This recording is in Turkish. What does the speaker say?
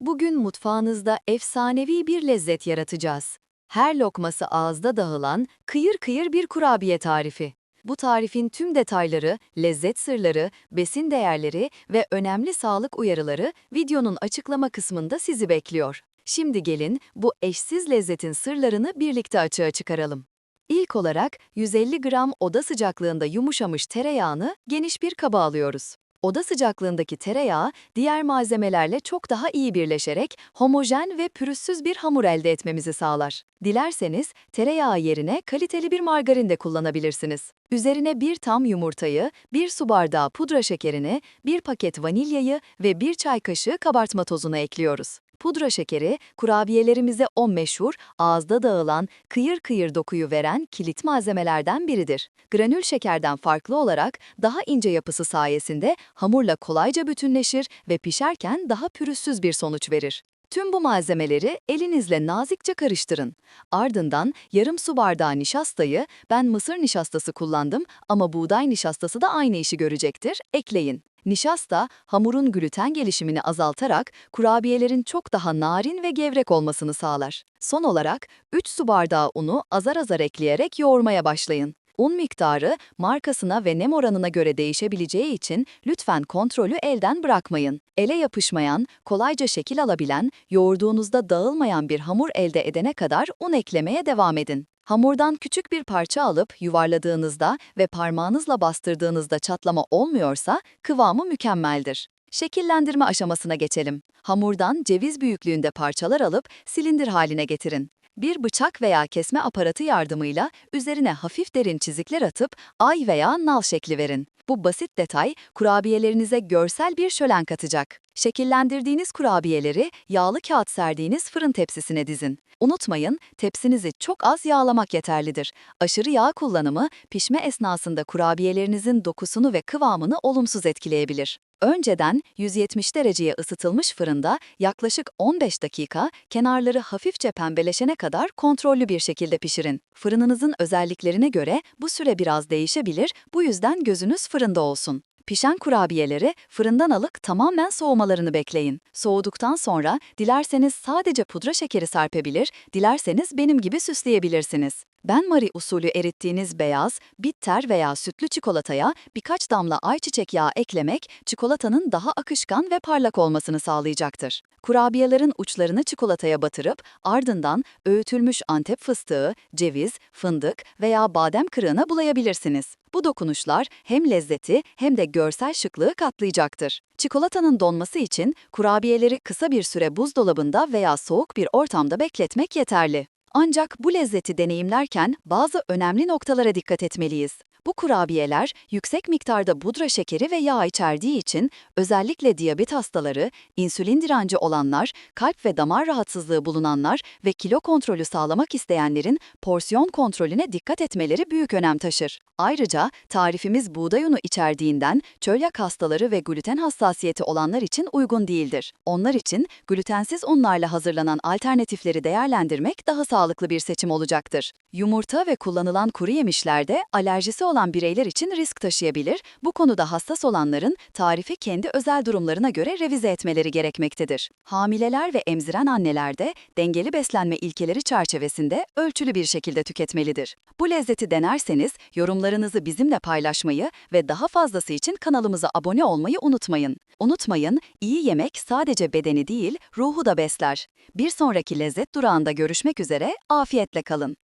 Bugün mutfağınızda efsanevi bir lezzet yaratacağız. Her lokması ağızda dağılan kıyır kıyır bir kurabiye tarifi. Bu tarifin tüm detayları, lezzet sırları, besin değerleri ve önemli sağlık uyarıları videonun açıklama kısmında sizi bekliyor. Şimdi gelin bu eşsiz lezzetin sırlarını birlikte açığa çıkaralım. İlk olarak 150 gram oda sıcaklığında yumuşamış tereyağını geniş bir kaba alıyoruz. Oda sıcaklığındaki tereyağı diğer malzemelerle çok daha iyi birleşerek homojen ve pürüzsüz bir hamur elde etmemizi sağlar. Dilerseniz tereyağı yerine kaliteli bir margarin de kullanabilirsiniz. Üzerine bir tam yumurtayı, bir su bardağı pudra şekerini, bir paket vanilyayı ve bir çay kaşığı kabartma tozunu ekliyoruz. Pudra şekeri, kurabiyelerimize o meşhur, ağızda dağılan, kıyır kıyır dokuyu veren kilit malzemelerden biridir. Granül şekerden farklı olarak daha ince yapısı sayesinde hamurla kolayca bütünleşir ve pişerken daha pürüzsüz bir sonuç verir. Tüm bu malzemeleri elinizle nazikçe karıştırın. Ardından yarım su bardağı nişastayı, ben mısır nişastası kullandım ama buğday nişastası da aynı işi görecektir, ekleyin. Nişasta, hamurun gluten gelişimini azaltarak kurabiyelerin çok daha narin ve gevrek olmasını sağlar. Son olarak 3 su bardağı unu azar azar ekleyerek yoğurmaya başlayın. Un miktarı markasına ve nem oranına göre değişebileceği için lütfen kontrolü elden bırakmayın. Ele yapışmayan, kolayca şekil alabilen, yoğurduğunuzda dağılmayan bir hamur elde edene kadar un eklemeye devam edin. Hamurdan küçük bir parça alıp yuvarladığınızda ve parmağınızla bastırdığınızda çatlama olmuyorsa kıvamı mükemmeldir. Şekillendirme aşamasına geçelim. Hamurdan ceviz büyüklüğünde parçalar alıp silindir haline getirin. Bir bıçak veya kesme aparatı yardımıyla üzerine hafif derin çizikler atıp ay veya nal şekli verin. Bu basit detay kurabiyelerinize görsel bir şölen katacak. Şekillendirdiğiniz kurabiyeleri yağlı kağıt serdiğiniz fırın tepsisine dizin. Unutmayın, tepsinizi çok az yağlamak yeterlidir. Aşırı yağ kullanımı pişme esnasında kurabiyelerinizin dokusunu ve kıvamını olumsuz etkileyebilir. Önceden 170 dereceye ısıtılmış fırında yaklaşık 15 dakika kenarları hafifçe pembeleşene kadar kontrollü bir şekilde pişirin. Fırınınızın özelliklerine göre bu süre biraz değişebilir, bu yüzden gözünüz fırında olsun. Pişen kurabiyeleri fırından alıp tamamen soğumalarını bekleyin. Soğuduktan sonra dilerseniz sadece pudra şekeri serpebilir, dilerseniz benim gibi süsleyebilirsiniz. Ben Marie usulü erittiğiniz beyaz, bitter veya sütlü çikolataya birkaç damla ayçiçek yağı eklemek çikolatanın daha akışkan ve parlak olmasını sağlayacaktır. Kurabiyelerin uçlarını çikolataya batırıp ardından öğütülmüş antep fıstığı, ceviz, fındık veya badem kırığına bulayabilirsiniz. Bu dokunuşlar hem lezzeti hem de görsel şıklığı katlayacaktır. Çikolatanın donması için kurabiyeleri kısa bir süre buzdolabında veya soğuk bir ortamda bekletmek yeterli. Ancak bu lezzeti deneyimlerken bazı önemli noktalara dikkat etmeliyiz. Bu kurabiyeler yüksek miktarda pudra şekeri ve yağ içerdiği için özellikle diyabet hastaları, insülin direnci olanlar, kalp ve damar rahatsızlığı bulunanlar ve kilo kontrolü sağlamak isteyenlerin porsiyon kontrolüne dikkat etmeleri büyük önem taşır. Ayrıca tarifimiz buğday unu içerdiğinden çölyak hastaları ve gluten hassasiyeti olanlar için uygun değildir. Onlar için glutensiz unlarla hazırlanan alternatifleri değerlendirmek daha sağlıklı bir seçim olacaktır. Yumurta ve kullanılan kuru yemişlerde alerjisi olan bireyler için risk taşıyabilir, bu konuda hassas olanların tarifi kendi özel durumlarına göre revize etmeleri gerekmektedir. Hamileler ve emziren anneler de dengeli beslenme ilkeleri çerçevesinde ölçülü bir şekilde tüketmelidir. Bu lezzeti denerseniz yorumlarınızı bizimle paylaşmayı ve daha fazlası için kanalımıza abone olmayı unutmayın. Unutmayın, iyi yemek sadece bedeni değil, ruhu da besler. Bir sonraki lezzet durağında görüşmek afiyetle kalın.